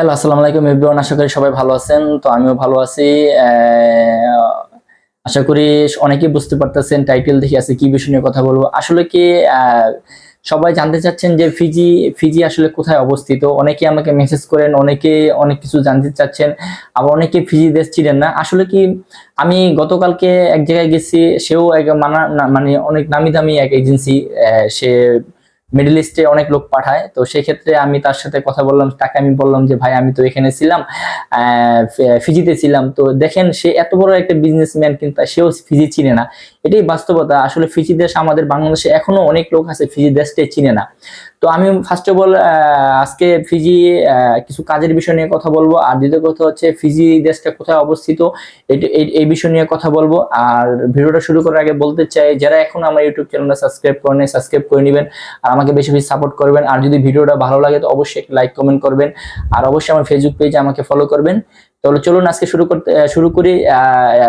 Hello আসসালামু আলাইকুম everyone আশা করি সবাই ভালো আছেন। তো আমিও ভালো আছি। আশা করি অনেকেই বুঝতে পারতেছেন টাইটেল দেখে আছে, কি বিষয় নিয়ে কথা বলব। আসলে কি সবাই জানতে চাচ্ছেন যে ফিজি ফিজি আসলে কোথায় অবস্থিত? অনেকে আমাকে মেসেজ করেন অনেকে অনেক কিছু জানতে চাচ্ছেন, আবার অনেকে ফিজি দেশ ছিলেন না। আসলে কি, আমি গতকালকে এক জায়গায় গেছি, সেও এক মানে অনেক নামি দামি এক এজেন্সি সে মিডল ইস্টে অনেক লোক পাঠায়। তো সেক্ষেত্রে আমি তার সাথে কথা বললাম, তাকে আমি বললাম যে, ভাই, আমি তো এখানে ছিলাম ফিজিতে ছিলাম। তো দেখেন, সে এত বড় একটা বিজনেসম্যান কিন্তু সেও ফিজি চিনে না। এটাই বাস্তবতা। আসলে ফিজি দেশ আমাদের বাংলাদেশে এখনও অনেক লোক আছে ফিজি দেশটাই চিনে না। তো আমি ফার্স্ট অফ অল আজকে ফিজি কিছু কাজের বিষয় নিয়ে কথা বলব। আর দ্বিতীয় কথা হচ্ছে ফিজি দেশটা কোথায় অবস্থিত এই বিষয় নিয়ে কথা বলব। আর ভিডিওটা শুরু করার আগে বলতে চাই, যারা এখন আমার ইউটিউব চ্যানেলটা সাবস্ক্রাইব করে করেন সাবস্ক্রাইব করে নেবেন আর আমাকে বেশি বেশি সাপোর্ট করবেন। আর যদি ভিডিওটা ভালো লাগে, তো অবশ্যই লাইক কমেন্ট করবেন। আর অবশ্যই আমার ফেসবুক পেজে আমাকে ফলো করবেন। তাহলে চলুন আজকে শুরু করতে শুরু করি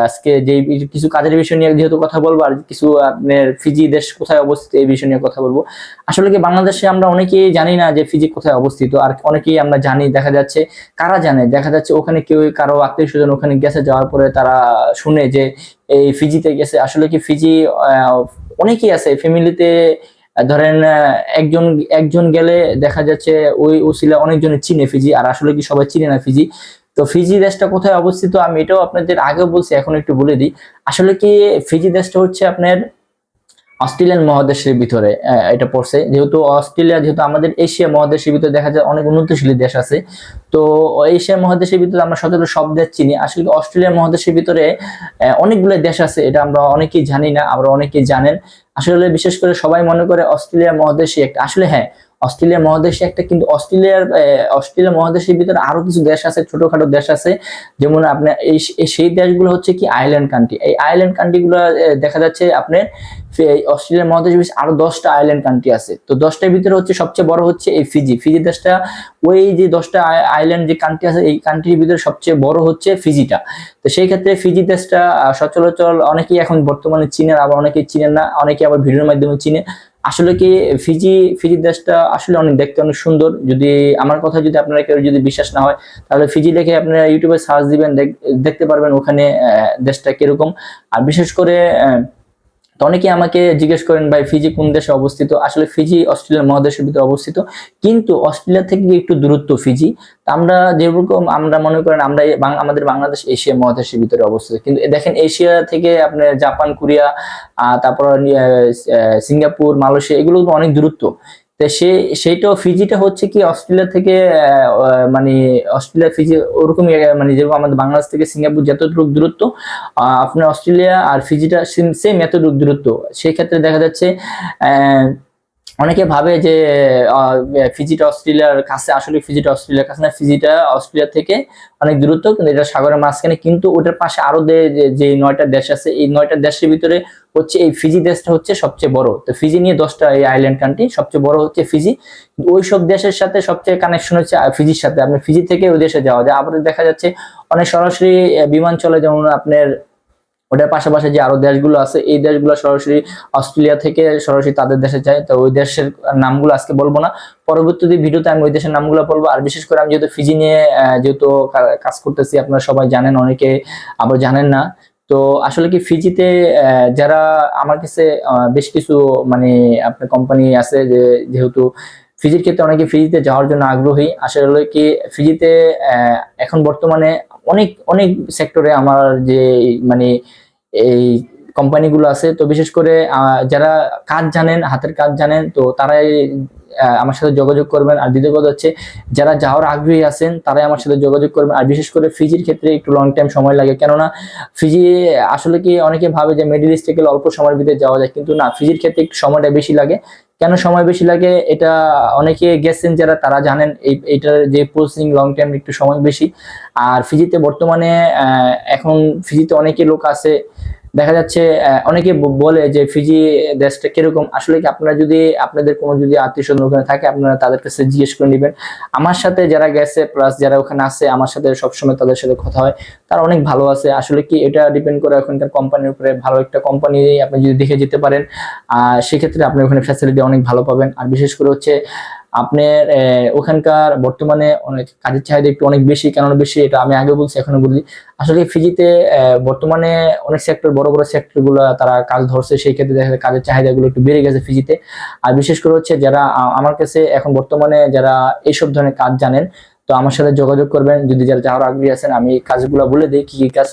আজকে যে কিছু কাজের বিষয় নিয়ে যেহেতু কথা বলব আর কিছু আপনার ফিজি দেশ কোথায় অবস্থিত এই বিষয় নিয়ে কথা বলব। আসলে কি বাংলাদেশে আমরা অনেকেই জানি না যে ফিজি কোথায় অবস্থিত আর অনেকেই আমরা জানি, দেখা যাচ্ছে কারা জানে, দেখা যাচ্ছে ওখানে কেউ কারও আত্মীয় স্বজন ওখানে গেছে, যাওয়ার পরে তারা শুনে যে এই ফিজিতে গেছে। আসলে কি ফিজি অনেকেই আছে, ফ্যামিলিতে ধরেন একজন একজন গেলে দেখা যাচ্ছে ওই ওসিলা অনেকজনে চিনে ফিজি, আর আসলে কি সবাই চিনে না ফিজি। তো ফিজি দেশটা কোথায় অবস্থিত আমি এটাও আপনাদের আগেও বলছি এখন একটু বলে দিই। আসলে কি ফিজি দেশটা হচ্ছে আপনার অস্ট্রেলিয়ান মহাদেশের ভিতরে এটা পড়ছে। যেহেতু অস্ট্রেলিয়া, যেহেতু আমাদের এশিয়া মহাদেশের ভিতরে দেখা যায় অনেক উন্নতশীল দেশ আছে। তো এশিয়া মহাদেশের ভিতরে আমরা সচরাচর সব দেশ চিনি। আসলে অস্ট্রেলিয়া মহাদেশের ভিতরে অনেকগুলো দেশ আছে, এটা আমরা অনেকেই জানি না আমরা অনেকেই জানেন। আসলে বিশেষ করে সবাই মনে করে অস্ট্রেলিয়া মহাদেশে একটা, আসলে হ্যাঁ অস্ট্রেলিয়া মহাদেশে একটা, কিন্তু অস্ট্রেলিয়ার অস্ট্রেলিয়া মহাদেশের ভিতরে আরও কিছু দেশ আছে, ছোটখাটো দেশ আছে। যেমন আপনার এই সেই দেশগুলো হচ্ছে কি আইল্যান্ড কান্ট্রি এই আইল্যান্ড কান্ট্রিগুলো দেখা যাচ্ছে আপনার অস্ট্রেলিয়ার মহাদেশ বেশ আরও দশটা আইল্যান্ড কান্ট্রি আছে। তো দশটার ভিতরে হচ্ছে সবচেয়ে বড় হচ্ছে এই ফিজি। ফিজি দেশটা, ওই যে দশটা আইল্যান্ড যে কান্ট্রি আছে, এই কান্ট্রির ভিতরে সবচেয়ে বড় হচ্ছে ফিজিটা। তো সেই ক্ষেত্রে ফিজি দেশটা সচরাচর অনেকেই এখন বর্তমানে চীনের আবার অনেকেই চিনেন না অনেকে আবার ভিডিওর মাধ্যমে চিনে। আসলে কি ফিজি ফিজি দেশটা আসলে অনেক দেখতে অনেক সুন্দর। যদি আমার কথা যদি আপনারা কেউ যদি বিশ্বাস না হয়, তাহলে ফিজি দেখে আপনারা ইউটিউবে সার্চ দিবেন, দেখ- দেখতে পারবেন ওখানে দেশটা কীরকম। আর বিশেষ করে তো অনেকে আমাকে জিজ্ঞেস করেন, ভাই, ফিজি কোন দেশে অবস্থিত? আসলে ফিজি অস্ট্রেলিয়ার মহাদেশের ভিতরে অবস্থিত। কিন্তু অস্ট্রেলিয়া থেকে একটু দূরত্ব ফিজি। আমরা যেরকম আমরা মনে করেন আমরা আমাদের বাংলাদেশ, এশিয়া মহাদেশের ভিতরে অবস্থিত। কিন্তু দেখেন, এশিয়া থেকে আপনার জাপান, কোরিয়া তারপর সিঙ্গাপুর, মালয়েশিয়া, এগুলো অনেক দূরত্ব। তো সে সেইটা ফিজিটা হচ্ছে কি অস্ট্রেলিয়া থেকে মানে অস্ট্রেলিয়া ফিজি ওরকম মানে যেরকম আমাদের বাংলাদেশ থেকে সিঙ্গাপুর যতটুকু দূরত্ব আপনার অস্ট্রেলিয়া আর ফিজিটা সেম এতটুকু দূরত্ব। সেই ক্ষেত্রে দেখা যাচ্ছে অনেকে ভাবে যে ফিজিটা অস্ট্রেলিয়ার কাছে আসলে ফিজিটা অস্ট্রেলিয়ার কাছে না, ফিজিটা অস্ট্রেলিয়া থেকে অনেক দূরত্ব, কিন্তু এটা সাগরের মাঝখানে, কিন্তু ওটার পাশে আরও যে নয়টা দেশ আছে, এই নয়টা দেশের ভিতরে হচ্ছে এই ফিজি দেশটা হচ্ছে সবচেয়ে বড়। তো ফিজি নিয়ে দশটা এই আইল্যান্ড কান্ট্রি সবচেয়ে বড় হচ্ছে ফিজি। ওই সব দেশের সাথে সবচেয়ে কানেকশন হচ্ছে ফিজির সাথে। আপনি ফিজি থেকে ওই দেশে যাওয়া যায়। আবার দেখা যাচ্ছে, অনেক সরাসরি বিমান চলে, যেমন আপনার ওটার পাশাপাশি যে আরও দেশগুলো আছে, এই দেশগুলো সরাসরি অস্ট্রেলিয়া থেকে সরাসরি তাদের দেশে যায়। তো ওই দেশের নামগুলো আজকে বলব না। পরবর্তী ভিডিওতে আমি ওই দেশের নামগুলো বলব। আর বিশেষ করে আমি যেহেতু ফিজি নিয়ে যেহেতু কাজ করতেছি, আপনারা সবাই জানেন, অনেকে আবার জানেন না। তো আসলে কি ফিজিতে যারা আমার কাছে বেশ কিছু মানে আপনার কোম্পানি আছে যে, যেহেতু ফিজির ক্ষেত্রে অনেকে ফিজিতে যাওয়ার জন্য আগ্রহী। আসলে হলো কি ফিজিতে এখন বর্তমানে অনেক অনেক সেক্টরে আমার যে মানে এই কোম্পানিগুলো আছে, তো বিশেষ করে যারা কাজ জানেন, হাতের কাজ জানেন, তো তারাই আমার সাথে যোগাযোগ করবেন। আর দ্বিতীয় কথা হচ্ছে, যারা যাওয়ার আগ্রহী আছেন, তারাই আমার সাথে যোগাযোগ করবেন। আর বিশেষ করে ফিজির ক্ষেত্রে একটু লং টাইম সময় লাগে। কেননা, ফিজি, আসলে কি অনেকে ভাবে যে মিডিল ইস্টে গেলে অল্প সময়ের ভিতরে যাওয়া যায়। কিন্তু না, ফিজির ক্ষেত্রে একটু সময়টা বেশি লাগে। কেন সময় বেশি লাগে এটা অনেকে গেছেন যারা, তারা জানেন এই এটার যে প্রসেসিং লং টাইম একটু সময় বেশি। আর ফিজিতে বর্তমানে এখন ফিজিতে অনেকে লোক আছে দেখা যাচ্ছে অনেকে বলে যে ফিজি দেশটা কীরকম। আসলে কি আপনারা যদি, আপনাদের কোনো যদি আত্মীয় স্বজন ওখানে থাকে, আপনারা তাদের কাছে জিজ্ঞেস করে নেবেন। আমার সাথে যারা গেছে প্লাস যারা ওখানে আছে, আমার সাথে সবসময় তাদের সাথে কথা হয়। তারা অনেক ভালো আছে। আসলে কি এটা ডিপেন্ড করে ওখানকার কোম্পানির উপরে ভালো একটা কোম্পানি আপনি যদি দেখে যেতে পারেন সেক্ষেত্রে আপনি ওখানে ফ্যাসিলিটি অনেক ভালো পাবেন। আর বিশেষ করে হচ্ছে আপনার ওখানকার বর্তমানে অনেক কাজের চাহিদা একটু অনেক বেশি কেন বেশি, এটা আমি আগে বলছি, এখনও বলি। আসলে ফিজিতে বর্তমানে অনেক সেক্টর বড় বড় সেক্টরগুলো তারা কাজ ধরছে, সেই ক্ষেত্রে দেখা যায় কাজের চাহিদা গুলো একটু বেড়ে গেছে ফিজিতে আর বিশেষ করে হচ্ছে যারা আমার কাছে এখন বর্তমানে যারা এইসব ধরনের কাজ জানেন, তো আমার সাথে যোগাযোগ করবেন। যদি যারা যাওয়ার আগ্রহী আছেন, আমি কাজগুলো বলে দিই, কি কি কাজ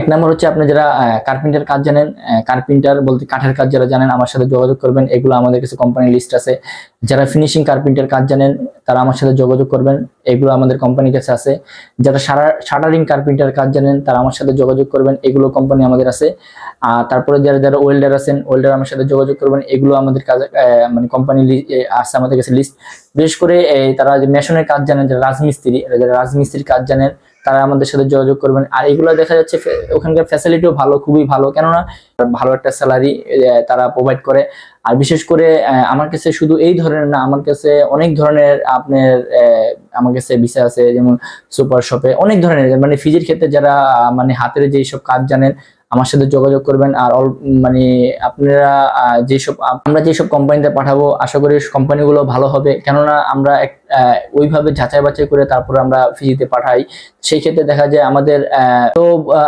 এক নম্বর হচ্ছে আপনি যারা কার্পেন্টার কাজ জানেন কার্পেন্টার বলতে কাঠের কাজ যারা জানেন, আমার সাথে যোগাযোগ করবেন। এগুলো আমাদের কাছে কোম্পানির লিস্ট আছে। যারা ফিনিশিং কার্পেন্টার কাজ জানেন, তারা আমার সাথে যোগাযোগ করবেন। এগুলো আমাদের কোম্পানির কাছে আছে। যারা শাটারিং কার্পেন্টার কাজ জানেন, তারা আমার সাথে যোগাযোগ করবেন। এগুলো কোম্পানি আমাদের আছে। আর তারপরে যারা যারা ওয়েল্ডার আছেন ওয়েল্ডার আমার সাথে যোগাযোগ করবেন। এগুলো আমাদের কাজ মানে কোম্পানি আছে আমাদের কাছে লিস্ট বিশেষ করে তারা মেশনের কাজ জানেন, যারা রাজমিস্ত্রি, যারা রাজমিস্ত্রির কাজ জানেন তারা আমাদের সাথে যোগাযোগ করবেন। আর এগুলো দেখা যাচ্ছে ওখানকার ফ্যাসিলিটিও ভালো, খুবই ভালো। কেননা ভালো একটা স্যালারি তারা প্রোভাইড করে। আর বিশেষ করে আমার কাছে শুধু এই ধরনের না, আমার কাছে অনেক ধরনের আপনার আমার কাছে বিষয় আছে, যেমন সুপার শপে অনেক ধরনের মানে ফিজির ক্ষেত্রে যারা মানে হাতের যেই সব কাজ জানেন, আমার সাথে যোগাযোগ করবেন। আর মানে আপনারা যেসব, আমরা যেসব কোম্পানিতে পাঠাবো, আশা করি কোম্পানিগুলো ভালো হবে। কেননা আমরা ওইভাবে যাচাই বাছাই করে তারপরে আমরা ফিজিতে পাঠাই। সেই ক্ষেত্রে দেখা যায় আমাদের তো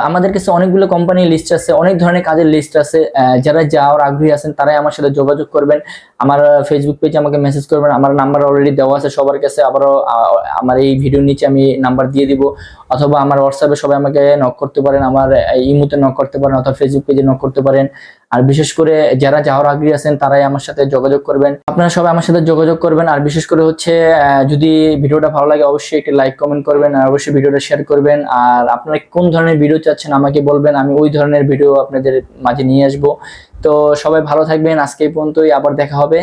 আমাদের কাছে অনেকগুলো কোম্পানির লিস্ট আছে, অনেক ধরনের কাজের লিস্ট আছে যারা যাওয়ার আগ্রহী আছেন তারাই আমার সাথে যোগাযোগ করবেন। আমার ফেসবুক পেজে আমাকে মেসেজ করবেন, আমার নাম্বার অলরেডি দেওয়া আছে সবার কাছে, আবারও আমার এই ভিডিওর নিচে আমি নাম্বার দিয়ে দিব। অথবা আমার হোয়াটসঅ্যাপে সবাই আমাকে নক করতে পারেন, আমার ইমুতে নক করতে পারেন, অথবা ফেসবুক পেজে নক করতে পারেন। আর বিশেষ করে যারা যাওয়ার আগ্রহী আছেন, তারাই আমার সাথে যোগাযোগ করবেন। আপনারা সবাই আমার সাথে যোগাযোগ করবেন, আর বিশেষ করে হচ্ছে যদি ভিডিওটা ভালো লাগে, অবশ্যই একটি লাইক, কমেন্ট করবেন, আর অবশ্যই ভিডিওটা শেয়ার করবেন। আর আপনারা কোন ধরনের ভিডিও চাচ্ছেন আমাকে বলবেন, আমি ওই ধরনের ভিডিও আপনাদের মাঝে নিয়ে আসব। তো সবাই ভালো থাকবেন, আজকে পর্যন্তই, আবার দেখা হবে।